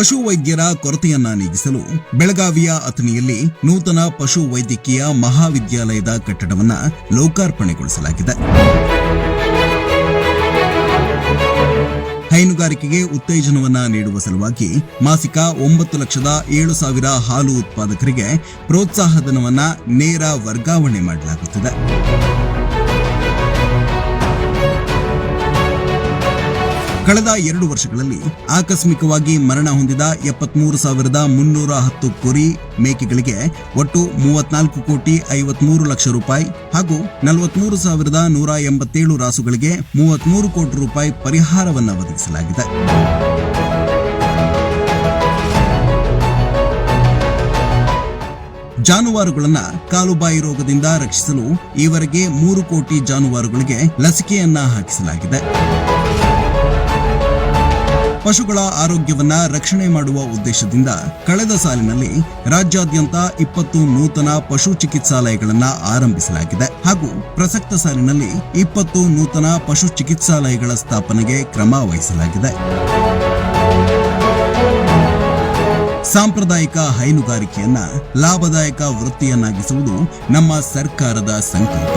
ಪಶು ವೈದ್ಯರ ಕೊರತೆಯನ್ನ ನೀಗಿಸಲು ಬೆಳಗಾವಿಯ ಅಥಣಿಯಲ್ಲಿ ನೂತನ ಪಶು ವೈದ್ಯಕೀಯ ಮಹಾವಿದ್ಯಾಲಯದ ಕಟ್ಟಡವನ್ನ ಲೋಕಾರ್ಪಣೆಗೊಳಿಸಲಾಗಿದೆ. ಹೈನುಗಾರಿಕೆಗೆ ಉತ್ತೇಜನವನ್ನ ನೀಡುವ ಸಲುವಾಗಿ ಮಾಸಿಕ ಒಂಬತ್ತು ಲಕ್ಷದ ಏಳು ಸಾವಿರ ಹಾಲು ಉತ್ಪಾದಕರಿಗೆ ಪ್ರೋತ್ಸಾಹಧನವನ್ನ ನೇರ ವರ್ಗಾವಣೆ ಮಾಡಲಾಗುತ್ತದೆ. ಕಳೆದ ಎರಡು ವರ್ಷಗಳಲ್ಲಿ ಆಕಸ್ಮಿಕವಾಗಿ ಮರಣ ಹೊಂದಿದ ಎಪ್ಪತ್ಮೂರು ಸಾವಿರದ ಮುನ್ನೂರ ಹತ್ತು ಕುರಿ ಮೇಕೆಗಳಿಗೆ ಒಟ್ಟು ಮೂವತ್ನಾಲ್ಕು ಕೋಟಿ ಐವತ್ಮೂರು ಲಕ್ಷ ರೂಪಾಯಿ ಹಾಗೂ ನಲವತ್ಮೂರು ಸಾವಿರದ ನೂರ ಎಂಬತ್ತೇಳು ರಾಸುಗಳಿಗೆ ಮೂವತ್ಮೂರು ಕೋಟಿ ರೂಪಾಯಿ ಪರಿಹಾರವನ್ನು ಒದಗಿಸಲಾಗಿದೆ. ಜಾನುವಾರುಗಳನ್ನ ಕಾಲುಬಾಯಿ ರೋಗದಿಂದ ರಕ್ಷಿಸಲು ಈವರೆಗೆ ಮೂರು ಕೋಟಿ ಜಾನುವಾರುಗಳಿಗೆ ಲಸಿಕೆಯನ್ನ ಹಾಕಿಸಲಾಗಿದೆ. ಪಶುಗಳ ಆರೋಗ್ಯವನ್ನ ರಕ್ಷಣೆ ಮಾಡುವ ಉದ್ದೇಶದಿಂದ ಕಳೆದ ಸಾಲಿನಲ್ಲಿ ರಾಜ್ಯಾದ್ಯಂತ ಇಪ್ಪತ್ತು ನೂತನ ಪಶು ಚಿಕಿತ್ಸಾಲಯಗಳನ್ನ ಆರಂಭಿಸಲಾಗಿದೆ. ಹಾಗೂ ಪ್ರಸಕ್ತ ಸಾಲಿನಲ್ಲಿ ಇಪ್ಪತ್ತು ನೂತನ ಪಶು ಚಿಕಿತ್ಸಾಲಯಗಳ ಸ್ಥಾಪನೆಗೆ ಕ್ರಮ ವಹಿಸಲಾಗಿದೆ. ಸಾಂಪ್ರದಾಯಿಕ ಹೈನುಗಾರಿಕೆಯನ್ನ ಲಾಭದಾಯಕ ವೃತ್ತಿಯನ್ನಾಗಿಸುವುದು ನಮ್ಮ ಸರ್ಕಾರದ ಸಂಕಲ್ಪ.